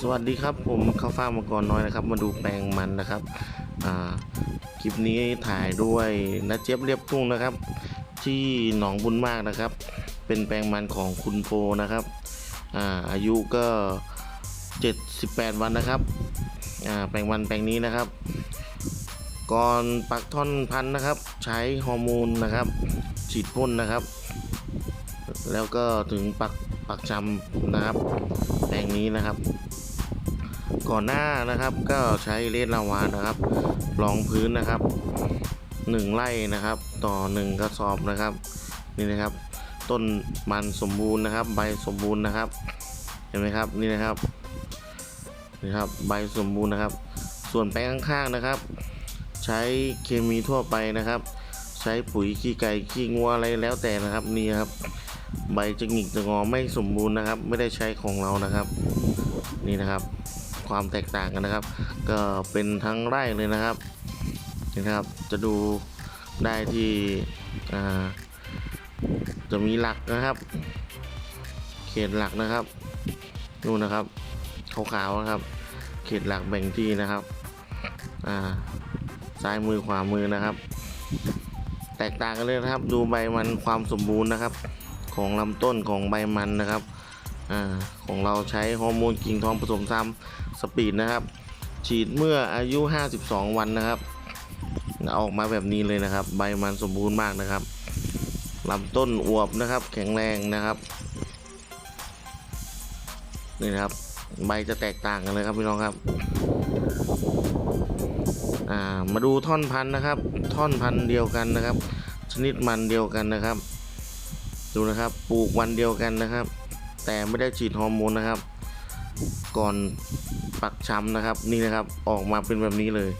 สวัสดีครับผมข้าวฟ้ามังกรน้อยนะครับ มาดูแปลงมันนะครับคลิปนี้ถ่ายด้วยนัเจี๊ยบเรียบทุ่งนะครับ ที่หนองบุญมากนะครับ เป็นแปลงมันของคุณโฟนะครับอาอายุก็ 78 วันนะครับแปลงมันแปลงนี้นะครับ ก่อนปักท่อนพันนะครับ ใช้ฮอร์โมนนะครับฉีดพ่นนะครับ แล้วก็ถึงปักปักชำนะครับแปลงนี้นะครับ ก่อนหน้านะครับก็ใช้เลดลาวานะครับ รองพื้นนะครับหนึ่งไร่นะครับ ต่อหนึ่งกระสอบนะครับนี่นะครับ ต้นมันสมบูรณ์นะครับ ใบสมบูรณ์นะครับ เห็นไหมครับนี่นะครับนี่ครับใบสมบูรณ์นะครับ ส่วนแปลงข้างๆนะครับ ใช้เคมีทั่วไปนะครับ ใช้ปุ๋ยขี้ไก่ขี้งัวอะไรแล้วแต่นะครับนี่ครับ ใบจะหงิกจะงอไม่สมบูรณ์นะครับ ไม่ได้ใช้ของเรานะครับ นี่นะครับ ความแตกต่างกันนะครับ ก็เป็นทั้งไร่เลยนะครับนี่นะครับ จะดูได้ที่จะมีหลักนะครับ เขตหลักนะครับนู่นนะครับขาวๆนะครับ เขตหลักแบ่งที่นะครับซ้ายมือขวามือนะครับ แตกต่างกันเลยนะครับ ดูใบมันความสมบูรณ์นะครับ ของลำต้นของใบมันนะครับ อาของเราใช้ฮอร์โมนกิ่งทองผสมซ้ำสปีดนะครับ ฉีดเมื่ออายุ 52 วันนะครับออกมาแบบนี้เลยนะครับ ใบมันสมบูรณ์มากนะครับลำต้นอวบนะครับ แข็งแรงนะครับนี่นะครับใบจะแตกต่างกันเลยครับพี่น้องครับามาดูท่อนพันธุ์นะครับ ท่อนพันธุ์เดียวกันนะครับ ชนิดมันเดียวกันนะครับ ดูนะครับปลูกวันเดียวกันนะครับ แต่ไม่ได้ฉีดฮอร์โมนนะครับ ก่อนปักช้ำนะครับ นี่นะครับออกมาเป็นแบบนี้เลย